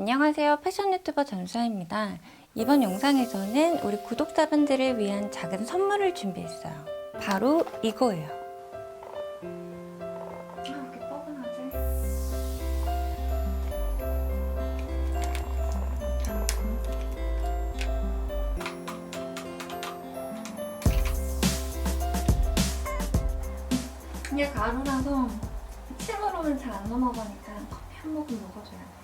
안녕하세요. 패션 유튜버 전수아입니다. 이번 영상에서는 우리 구독자분들을 위한 작은 선물을 준비했어요. 바로 이거예요. 아, 이렇게 뻐근하지? 이게 가루라서 침으로는 잘 안 넘어가니까 커피 한 모금 먹어줘야 돼.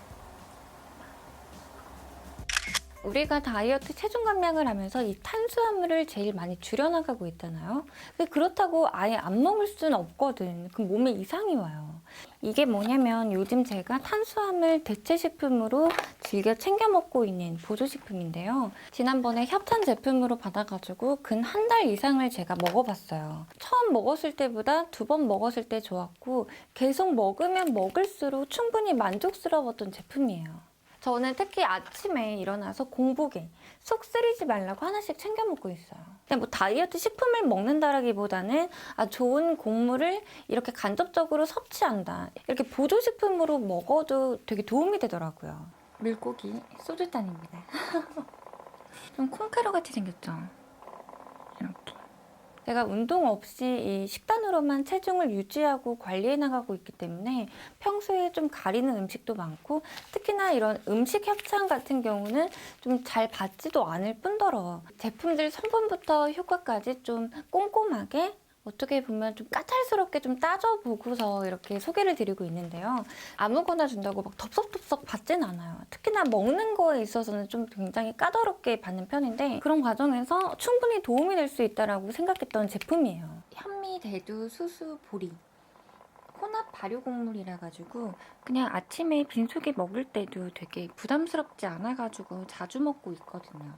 우리가 다이어트 체중 감량을 하면서 이 탄수화물을 제일 많이 줄여나가고 있잖아요. 근데 그렇다고 아예 안 먹을 수는 없거든. 그럼 몸에 이상이 와요. 이게 뭐냐면 요즘 제가 탄수화물 대체 식품으로 즐겨 챙겨 먹고 있는 보조식품인데요. 지난번에 협찬 제품으로 받아가지고 근 한 달 이상을 제가 먹어봤어요. 처음 먹었을 때보다 두 번 먹었을 때 좋았고 계속 먹으면 먹을수록 충분히 만족스러웠던 제품이에요. 저는 특히 아침에 일어나서 공복에 속 쓰리지 말라고 하나씩 챙겨 먹고 있어요. 근데 뭐 다이어트 식품을 먹는다라기보다는 아 좋은 곡물을 이렇게 간접적으로 섭취한다. 이렇게 보조식품으로 먹어도 되게 도움이 되더라고요. 물고기 소주잔입니다. 좀 콩가루 같이 생겼죠? 이렇게. 제가 운동 없이 이 식단으로만 체중을 유지하고 관리해 나가고 있기 때문에 평소에 좀 가리는 음식도 많고 특히나 이런 음식 협찬 같은 경우는 좀 잘 받지도 않을 뿐더러 제품들 성분부터 효과까지 좀 꼼꼼하게 어떻게 보면 좀 까탈스럽게 좀 따져보고서 이렇게 소개를 드리고 있는데요. 아무거나 준다고 막 덥석덥석 받진 않아요. 특히나 먹는 거에 있어서는 좀 굉장히 까다롭게 받는 편인데 그런 과정에서 충분히 도움이 될 수 있다라고 생각했던 제품이에요. 현미, 대두, 수수, 보리. 혼합 발효 곡물이라 가지고 그냥 아침에 빈속에 먹을 때도 되게 부담스럽지 않아 가지고 자주 먹고 있거든요.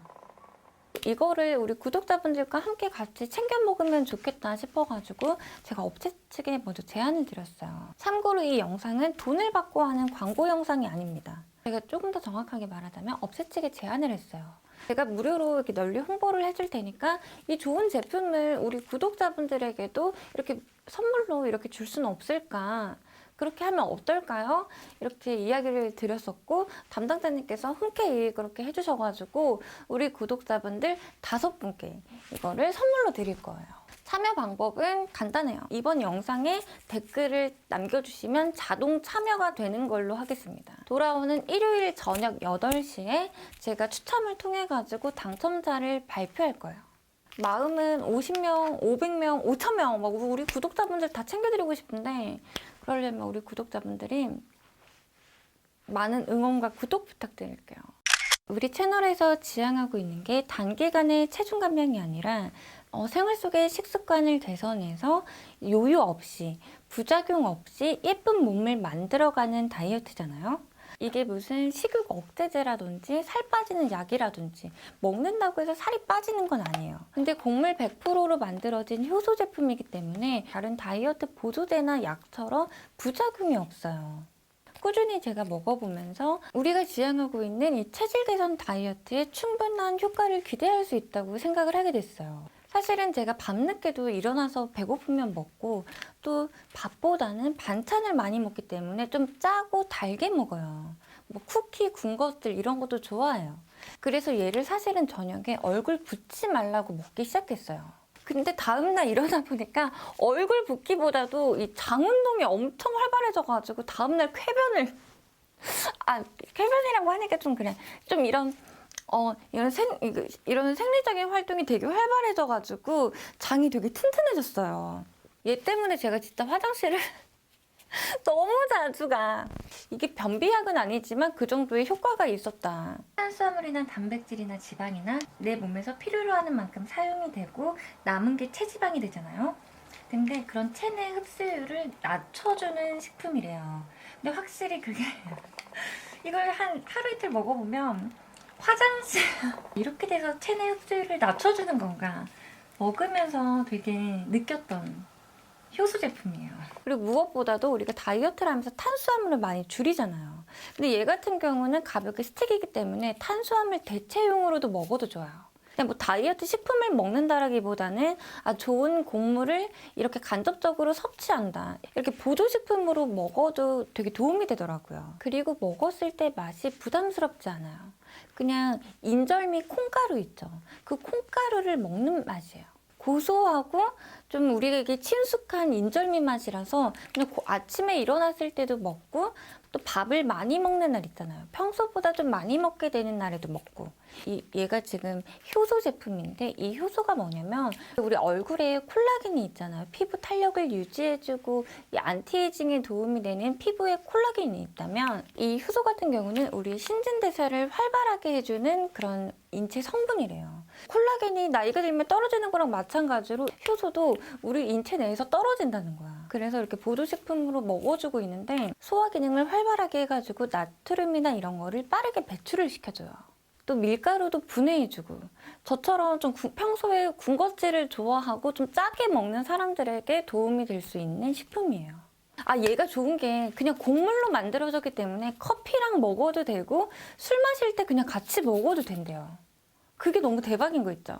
이거를 우리 구독자분들과 함께 같이 챙겨 먹으면 좋겠다 싶어가지고 제가 업체 측에 먼저 제안을 드렸어요. 참고로 이 영상은 돈을 받고 하는 광고 영상이 아닙니다. 제가 조금 더 정확하게 말하자면 업체 측에 제안을 했어요. 제가 무료로 이렇게 널리 홍보를 해줄 테니까 이 좋은 제품을 우리 구독자분들에게도 이렇게 선물로 이렇게 줄 수는 없을까? 그렇게 하면 어떨까요? 이렇게 이야기를 드렸었고 담당자님께서 흔쾌히 그렇게 해주셔가지고 우리 구독자분들 다섯 분께 이거를 선물로 드릴 거예요. 참여 방법은 간단해요. 이번 영상에 댓글을 남겨주시면 자동 참여가 되는 걸로 하겠습니다. 돌아오는 일요일 저녁 8시에 제가 추첨을 통해가지고 당첨자를 발표할 거예요. 마음은 50명, 500명, 5,000명, 막 우리 구독자분들 다 챙겨드리고 싶은데 그러려면 우리 구독자분들이 많은 응원과 구독 부탁드릴게요. 우리 채널에서 지향하고 있는 게 단기간의 체중 감량이 아니라 어, 생활 속의 식습관을 개선해서 요요 없이 부작용 없이 예쁜 몸을 만들어가는 다이어트잖아요. 이게 무슨 식욕 억제제라든지 살 빠지는 약이라든지 먹는다고 해서 살이 빠지는 건 아니에요. 근데 곡물 100%로 만들어진 효소 제품이기 때문에 다른 다이어트 보조제나 약처럼 부작용이 없어요. 꾸준히 제가 먹어보면서 우리가 지향하고 있는 이 체질 개선 다이어트에 충분한 효과를 기대할 수 있다고 생각을 하게 됐어요. 사실은 제가 밤늦게도 일어나서 배고프면 먹고 또 밥보다는 반찬을 많이 먹기 때문에 좀 짜고 달게 먹어요. 뭐 쿠키, 군 것들 이런 것도 좋아해요. 그래서 얘를 사실은 저녁에 얼굴 붓지 말라고 먹기 시작했어요. 근데 다음날 일어나 보니까 얼굴 붓기보다도 이 장 운동이 엄청 활발해져가지고 다음날 쾌변을 아 쾌변이라고 하니까 좀 그래 좀 이런 어 이런 생 이런 생리적인 활동이 되게 활발해져가지고 장이 되게 튼튼해졌어요. 얘 때문에 제가 진짜 화장실을 너무 자주 가. 이게 변비약은 아니지만 그 정도의 효과가 있었다. 탄수화물이나 단백질이나 지방이나 내 몸에서 필요로 하는 만큼 사용이 되고 남은 게 체지방이 되잖아요. 근데 그런 체내 흡수율을 낮춰주는 식품이래요. 근데 확실히 그게 이걸 한 하루 이틀 먹어보면 화장실 이렇게 돼서 체내 흡수율을 낮춰주는 건가 먹으면서 되게 느꼈던 효소 제품이에요. 그리고 무엇보다도 우리가 다이어트를 하면서 탄수화물을 많이 줄이잖아요. 근데 얘 같은 경우는 가볍게 스틱이기 때문에 탄수화물 대체용으로도 먹어도 좋아요. 그냥 뭐 다이어트 식품을 먹는다라기보다는 아 좋은 곡물을 이렇게 간접적으로 섭취한다. 이렇게 보조식품으로 먹어도 되게 도움이 되더라고요. 그리고 먹었을 때 맛이 부담스럽지 않아요. 그냥 인절미 콩가루 있죠. 그 콩가루를 먹는 맛이에요. 고소하고 좀 우리에게 친숙한 인절미 맛이라서 그냥 고- 아침에 일어났을 때도 먹고 또 밥을 많이 먹는 날 있잖아요. 평소보다 좀 많이 먹게 되는 날에도 먹고. 이, 얘가 지금 효소 제품인데 이 효소가 뭐냐면 우리 얼굴에 콜라겐이 있잖아요. 피부 탄력을 유지해주고 이 안티에이징에 도움이 되는 피부에 콜라겐이 있다면 이 효소 같은 경우는 우리 신진대사를 활발하게 해주는 그런 인체 성분이래요. 콜라겐이 나이가 들면 떨어지는 거랑 마찬가지로 효소도 우리 인체 내에서 떨어진다는 거야. 그래서 이렇게 보조식품으로 먹어주고 있는데 소화 기능을 활발하게 해가지고 나트륨이나 이런 거를 빠르게 배출을 시켜줘요. 또 밀가루도 분해해주고 저처럼 좀 구- 평소에 군것질을 좋아하고 좀 짜게 먹는 사람들에게 도움이 될 수 있는 식품이에요. 아 얘가 좋은 게 그냥 곡물로 만들어졌기 때문에 커피랑 먹어도 되고 술 마실 때 그냥 같이 먹어도 된대요. 그게 너무 대박인 거 있죠.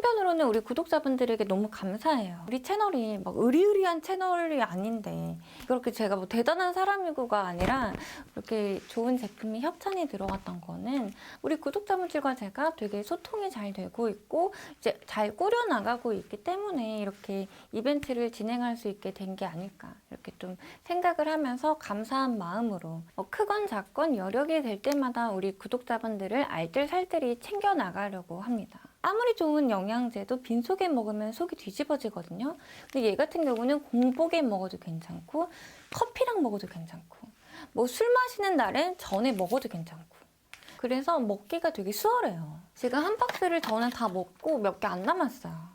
한편으로는 우리 구독자분들에게 너무 감사해요. 우리 채널이 막 의리의리한 채널이 아닌데 그렇게 제가 뭐 대단한 사람이고가 아니라 이렇게 좋은 제품이 협찬이 들어왔던 거는 우리 구독자분들과 제가 되게 소통이 잘 되고 있고 이제 잘 꾸려 나가고 있기 때문에 이렇게 이벤트를 진행할 수 있게 된 게 아닐까 이렇게 좀 생각을 하면서 감사한 마음으로 뭐 크건 작건 여력이 될 때마다 우리 구독자분들을 알뜰살뜰히 챙겨 나가려고 합니다. 아무리 좋은 영양제도 빈속에 먹으면 속이 뒤집어지거든요. 근데 얘 같은 경우는 공복에 먹어도 괜찮고 커피랑 먹어도 괜찮고 뭐 술 마시는 날엔 전에 먹어도 괜찮고 그래서 먹기가 되게 수월해요. 지금 한 박스를 저는 다 먹고 몇 개 안 남았어요.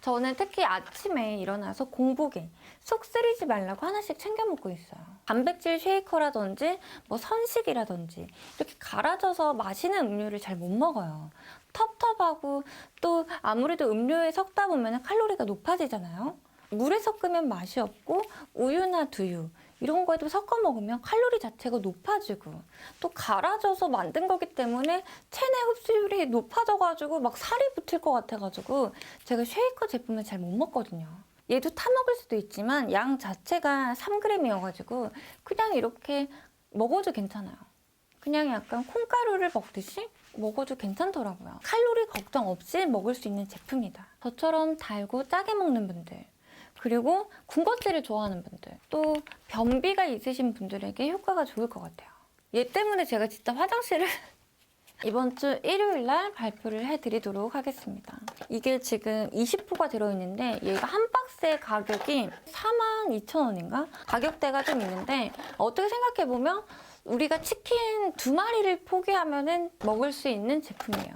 저는 특히 아침에 일어나서 공복에 속 쓰리지 말라고 하나씩 챙겨 먹고 있어요. 단백질 쉐이커라든지 뭐 선식이라든지 이렇게 갈아져서 마시는 음료를 잘 못 먹어요. 텁텁하고 또 아무래도 음료에 섞다 보면 칼로리가 높아지잖아요. 물에 섞으면 맛이 없고 우유나 두유 이런 거에도 섞어 먹으면 칼로리 자체가 높아지고 또 갈아져서 만든 거기 때문에 체내 흡수율이 높아져가지고 막 살이 붙을 것 같아가지고 제가 쉐이커 제품을 잘 못 먹거든요. 얘도 타 먹을 수도 있지만 양 자체가 3g이어가지고 그냥 이렇게 먹어도 괜찮아요. 그냥 약간 콩가루를 먹듯이 먹어도 괜찮더라고요. 칼로리 걱정 없이 먹을 수 있는 제품이다. 저처럼 달고 짜게 먹는 분들, 그리고 군것질을 좋아하는 분들, 또 변비가 있으신 분들에게 효과가 좋을 것 같아요. 얘 때문에 제가 진짜 화장실을 이번 주 일요일 날 발표를 해드리도록 하겠습니다. 이게 지금 20호가 들어있는데 얘가 한 박스의 가격이 42,000원인가? 가격대가 좀 있는데 어떻게 생각해보면 우리가 치킨 두 마리를 포기하면은 먹을 수 있는 제품이에요.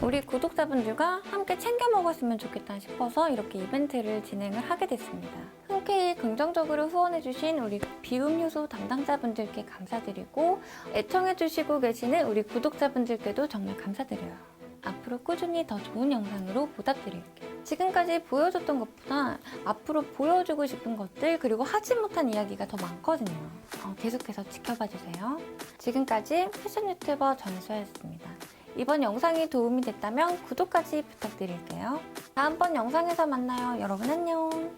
우리 구독자분들과 함께 챙겨 먹었으면 좋겠다 싶어서 이렇게 이벤트를 진행을 하게 됐습니다. 흔쾌히 긍정적으로 후원해주신 우리 비움효소 담당자분들께 감사드리고 애청해주시고 계시는 우리 구독자분들께도 정말 감사드려요. 앞으로 꾸준히 더 좋은 영상으로 보답드릴게요. 지금까지 보여줬던 것보다 앞으로 보여주고 싶은 것들 그리고 하지 못한 이야기가 더 많거든요. 어, 계속해서 지켜봐 주세요. 지금까지 패션 유튜버 전수였습니다. 이번 영상이 도움이 됐다면 구독까지 부탁드릴게요. 다음번 영상에서 만나요. 여러분 안녕.